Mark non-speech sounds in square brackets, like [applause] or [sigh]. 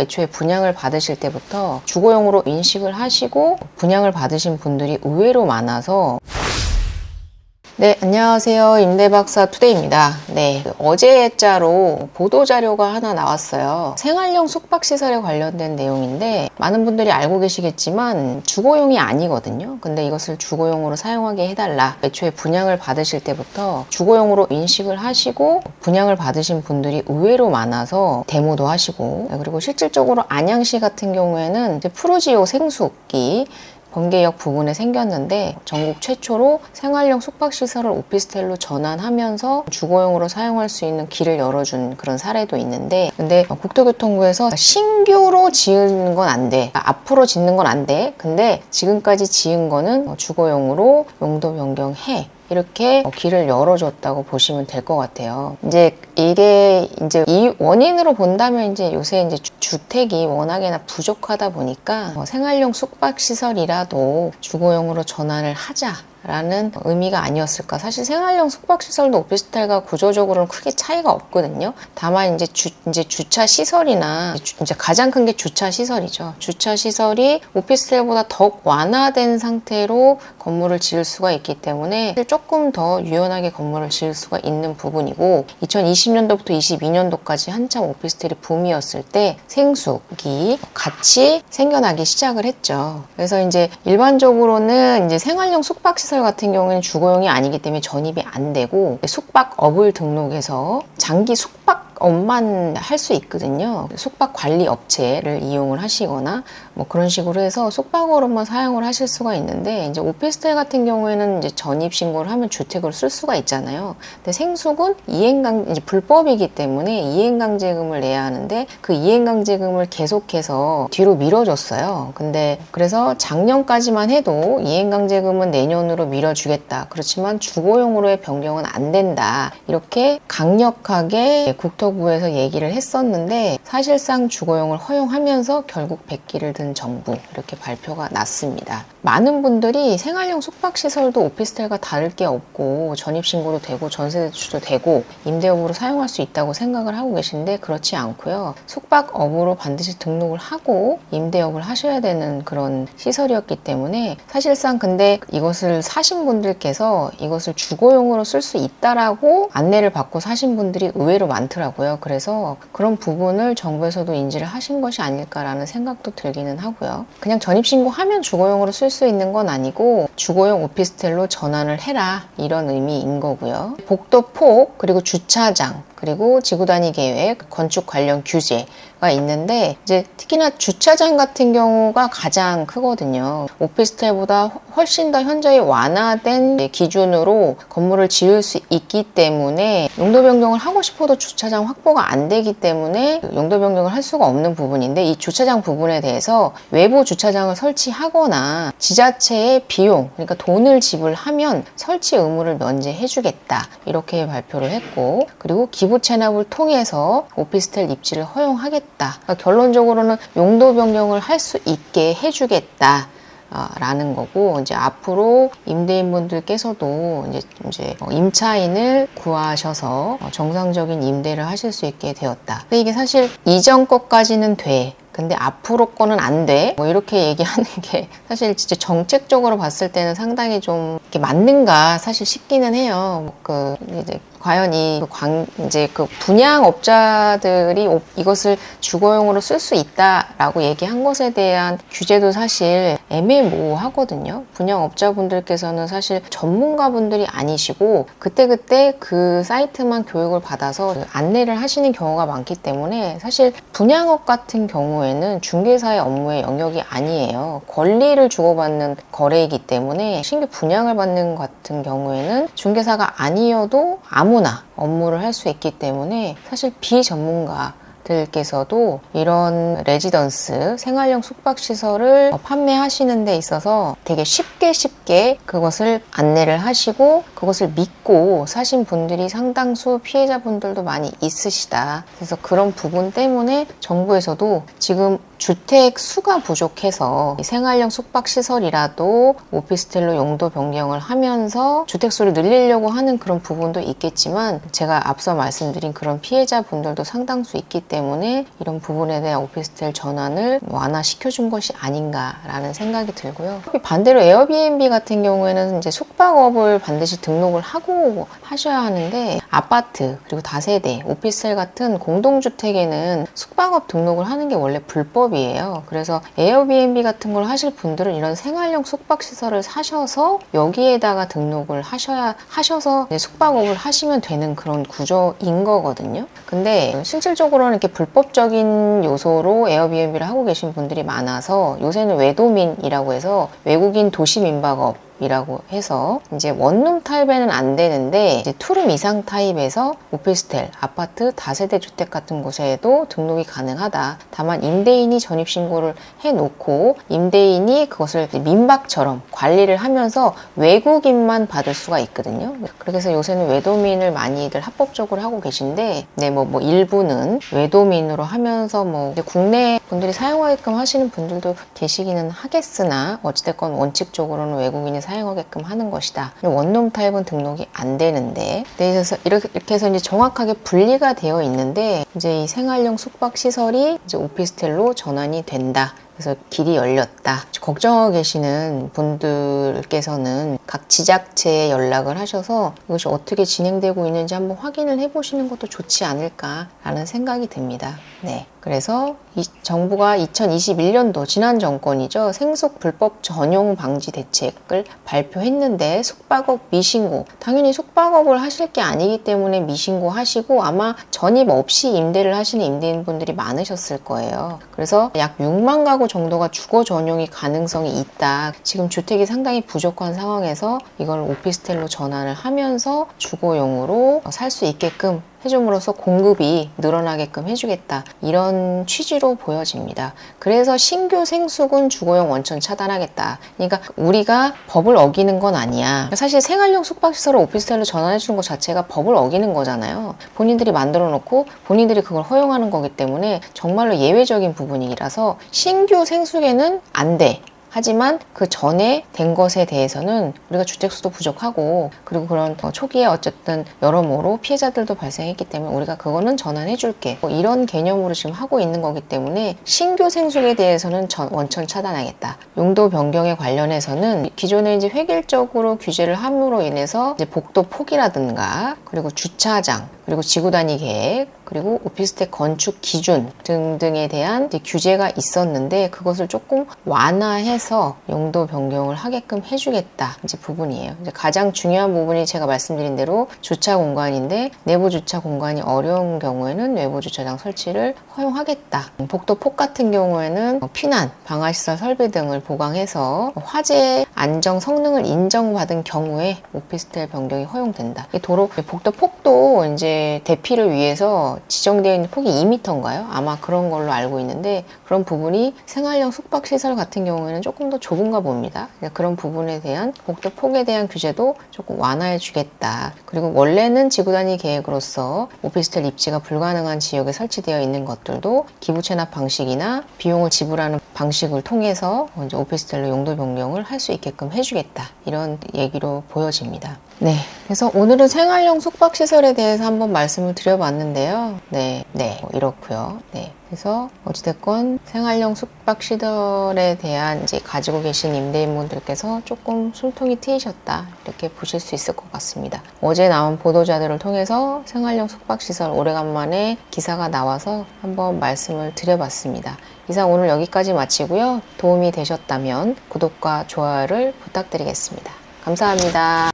애초에 분양을 받으실 때부터 주거용으로 인식을 하시고 분양을 받으신 분들이 의외로 많아서 네, 안녕하세요. 임대박사 투데이입니다. 네, 그 어제 자로 보도자료가 하나 나왔어요. 생활용 숙박시설에 관련된 내용인데, 많은 분들이 알고 계시겠지만, 주거용이 아니거든요. 근데 이것을 주거용으로 사용하게 해달라. 애초에 분양을 받으실 때부터 주거용으로 인식을 하시고, 분양을 받으신 분들이 의외로 많아서 데모도 하시고, 네, 그리고 실질적으로 안양시 같은 경우에는 이제 프루지오 생수기, 번개역 부근에 생겼는데 전국 최초로 생활용 숙박시설을 오피스텔로 전환하면서 주거용으로 사용할 수 있는 길을 열어준 그런 사례도 있는데 근데 국토교통부에서 신규로 지은 건 안 돼. 그러니까 앞으로 짓는 건 안 돼. 근데 지금까지 지은 거는 주거용으로 용도 변경해. 이렇게 길을 열어줬다고 보시면 될 것 같아요. 이제 이게 이제 이 원인으로 본다면 이제 요새 이제 주- 주택이 워낙에나 부족하다 보니까 어, 생활용 숙박 시설이라도 주거용으로 전환을 하자. 라는 의미가 아니었을까. 사실 생활용 숙박시설도 오피스텔과 구조적으로는 크게 차이가 없거든요. 다만 이제 주, 이제 주차 시설이나 주- 이제 가장 큰 게 주차 시설이죠. 주차 시설이 오피스텔보다 더욱 완화된 상태로 건물을 지을 수가 있기 때문에 조금 더 유연하게 건물을 지을 수가 있는 부분이고 2020년도부터 22년도까지 한참 오피스텔이 붐이었을 때 생수기 같이 생겨나기 시작을 했죠. 그래서 이제 일반적으로는 이제 생활용 숙박시설 같은 경우에는 주거용이 아니기 때문에 전입이 안 되고 숙박업을 등록해서 장기 숙박 업만 할 수 있거든요. 숙박 관리 업체를 이용을 하시거나 뭐 그런 식으로 해서 숙박으로만 사용을 하실 수가 있는데 이제 오피스텔 같은 경우에는 이제 전입 신고를 하면 주택으로 쓸 수가 있잖아요. 근데 생숙은 이행강 이제 불법이기 때문에 이행강제금을 내야 하는데 그 이행강제금을 계속해서 뒤로 밀어줬어요. 근데 그래서 작년까지만 해도 이행강제금은 내년으로 밀어주겠다. 그렇지만 주거용으로의 변경은 안 된다. 이렇게 강력하게 국토 부에서 얘기를 했었는데 사실상 주거용을 허용하면서 결국 백기를 든 정부 이렇게 발표가 났습니다. 많은 분들이 생활용 숙박시설도 오피스텔과 다를 게 없고 전입신고도 되고 전세대출도 되고 임대업으로 사용할 수 있다고 생각을 하고 계신데 그렇지 않고요. 숙박업으로 반드시 등록을 하고 임대업을 하셔야 되는 그런 시설이었기 때문에 사실상 근데 이것을 사신 분들께서 이것을 주거용으로 쓸 수 있다라고 안내를 받고 사신 분들이 의외로 많더라고요. 그래서 그런 부분을 정부에서도 인지를 하신 것이 아닐까라는 생각도 들기는 하고요. 그냥 전입신고하면 주거용으로 쓸 수 있는 건 아니고 주거용 오피스텔로 전환을 해라 이런 의미인 거고요. 복도 폭 그리고 주차장 그리고 지구단위 계획, 건축 관련 규제 가 있는데 이제 특히나 주차장 같은 경우가 가장 크거든요. 오피스텔보다 훨씬 더 현저히 완화된 기준으로 건물을 지을 수 있기 때문에 용도 변경을 하고 싶어도 주차장 확보가 안 되기 때문에 용도 변경을 할 수가 없는 부분인데 이 주차장 부분에 대해서 외부 주차장을 설치하거나 지자체의 비용 그러니까 돈을 지불하면 설치 의무를 면제해 주겠다 이렇게 발표를 했고 그리고 기부 체납을 통해서 오피스텔 입지를 허용하겠다 그러니까 결론적으로는 용도 변경을 할 수 있게 해주겠다 아, 라는 거고 이제 앞으로 임대인분들께서도 이제 이제 어, 임차인을 구하셔서 어, 정상적인 임대를 하실 수 있게 되었다. 근데 이게 사실 이전 것까지는 돼. 근데 앞으로 거는 안 돼. 뭐 이렇게 [laughs] 얘기하는 게 사실 진짜 정책적으로 봤을 때는 상당히 좀 이렇게 맞는가 사실 싶기는 해요. 그 이제 과연 이 광, 이제 그 분양업자들이 오- 이것을 주거용으로 쓸 수 있다라고 얘기한 것에 대한 규제도 사실 애매모호하거든요. 분양업자분들께서는 사실 전문가분들이 아니시고 그때그때 그 사이트만 교육을 받아서 그 안내를 하시는 경우가 많기 때문에 사실 분양업 같은 경우에는 중개사의 업무의 영역이 아니에요. 권리를 주고받는 거래이기 때문에 신규 분양을 받는 것 같은 경우에는 중개사가 아니어도 아무 나 업무를 할 수 있기 때문에 사실 비전문가 들께서도 이런 레지던스 생활용 숙박시설을 판매하시는 데 있어서 되게 쉽게 쉽게 그것을 안내를 하시고 그것을 믿고 사신 분들이 상당수 피해자분들도 많이 있으시다. 그래서 그런 부분 때문에 정부에서도 지금 주택 수가 부족해서 생활용 숙박시설이라도 오피스텔로 용도 변경을 하면서 주택 수를 늘리려고 하는 그런 부분도 있겠지만 제가 앞서 말씀드린 그런 피해자분들도 상당수 있기 때문에 이런 부분에 대한 오피스텔 전환을 완화시켜준 것이 아닌가라는 생각이 들고요. 반대로 에어비앤비 같은 경우에는 이제 숙박업을 반드시 등록을 하고 하셔야 하는데 아파트 그리고 다세대, 오피스텔 같은 공동주택에는 숙박업 등록을 하는 게 원래 불법 이에요. 그래서 에어비앤비 같은 걸 하실 분들은 이런 생활용 숙박 시설을 사셔서 여기에다가 등록을 하셔야 하셔서 숙박업을 하시면 되는 그런 구조인 거거든요. 근데 실질적으로는 이렇게 불법적인 요소로 에어비앤비를 하고 계신 분들이 많아서 요새는 외도민이라고 해서 외국인 도시 민박업 이라고 해서 이제 원룸 타입에는 안 되는데 이제 투룸 이상 타입에서 오피스텔, 아파트, 다세대 주택 같은 곳에도 등록이 가능하다. 다만 임대인이 전입 신고를 해 놓고 임대인이 그것을 민박처럼 관리를 하면서 외국인만 받을 수가 있거든요. 해서 요새는 외도민을 많이들 합법적으로 하고 계신데, 네, 뭐, 뭐 일부는 외도민으로 하면서 뭐 국내 분들이 사용하게끔 하시는 분들도 계시기는 하겠으나 어찌됐건 원칙적으로는 외국인이 사용하게끔 하는 것이다. 원룸 타입은 등록이 안 되는데, 네, 그래서 이렇게, 이렇게 해서 이제 정확하게 분리가 되어 있는데, 이제 이 생활용 숙박 시설이 이제 오피스텔로 전환이 된다. 그래서 길이 열렸다. 걱정하고 계시는 분들께서는 각 지자체에 연락을 하셔서 이것이 어떻게 진행되고 있는지 한번 확인을 해보시는 것도 좋지 않을까라는 생각이 듭니다. 네. 그래서 이 정부가 2021년도 지난 정권이죠. 생숙 불법 전용 방지 대책을 발표했는데 숙박업 미신고 당연히 숙박업을 하실 게 아니기 때문에 미신고 하시고 아마 전입 없이 임대를 하시는 임대인분들이 많으셨을 거예요. 그래서 약 6만 가구 정도가 주거 전용이 가능성이 있다. 지금 주택이 상당히 부족한 상황에서 이걸 오피스텔로 전환을 하면서 주거용으로 살 수 있게끔 해줌으로써 공급이 늘어나게끔 해주겠다. 이런 취지로 보여집니다. 그래서 신규 생수군 주거용 원천 차단하겠다. 그러니까 우리가 법을 어기는 건 아니야. 사실 생활용 숙박시설을 오피스텔로 전환해 주는 것 자체가 법을 어기는 거잖아요. 본인들이 만들어 놓고 본인들이 그걸 허용하는 거기 때문에 정말로 예외적인 부분이라서 신규 생수계는 안 돼. 하지만 그 전에 된 것에 대해서는 우리가 주택수도 부족하고 그리고 그런 어, 초기에 어쨌든 여러모로 피해자들도 발생했기 때문에 우리가 그거는 전환해 줄게. 뭐 이런 개념으로 지금 하고 있는 거기 때문에 신규 생숙에 대해서는 전, 원천 차단하겠다. 용도 변경에 관련해서는 기존에 이제 획일적으로 규제를 함으로 인해서 이제 복도 폭이라든가 그리고 주차장 그리고 지구 단위 계획 그리고 오피스텔 건축 기준 등등에 대한 규제가 있었는데 그것을 조금 완화해 서 용도 변경을 하게끔 해주겠다 이제 부분이에요. 이제 가장 중요한 부분이 제가 말씀드린 대로 주차 공간인데 내부 주차 공간이 어려운 경우에는 외부 주차장 설치를 허용하겠다. 복도 폭 같은 경우에는 피난, 방화시설 설비 등을 보강해서 화재 안정 성능을 인정받은 경우에 오피스텔 변경이 허용된다. 이 도로 복도 폭도 이제 대피를 위해서 지정되어 있는 폭이 2m인가요? 아마 그런 걸로 알고 있는데 그런 부분이 생활형 숙박 시설 같은 경우에는 조금 더 좁은가 봅니다. 그런 부분에 대한 복도 폭에 대한 규제도 조금 완화해 주겠다. 그리고 원래는 지구 단위 계획으로서 오피스텔 입지가 불가능한 지역에 설치되어 있는 것들도 기부 체납 방식이나 비용을 지불하는 방식을 통해서 이제 오피스텔로 용도 변경을 할 수 있게끔 해주겠다. 이런 얘기로 보여집니다. 네. 그래서 오늘은 생활용 숙박시설에 대해서 한번 말씀을 드려봤는데요. 네. 네. 뭐 이렇고요. 네. 그래서 어찌됐건 생활용 숙박시설에 대한 이제 가지고 계신 임대인분들께서 조금 숨통이 트이셨다. 이렇게 보실 수 있을 것 같습니다. 어제 나온 보도자들을 통해서 생활용 숙박시설 오래간만에 기사가 나와서 한번 말씀을 드려봤습니다. 이상 오늘 여기까지 마치고요. 도움이 되셨다면 구독과 좋아요를 부탁드리겠습니다. 감사합니다.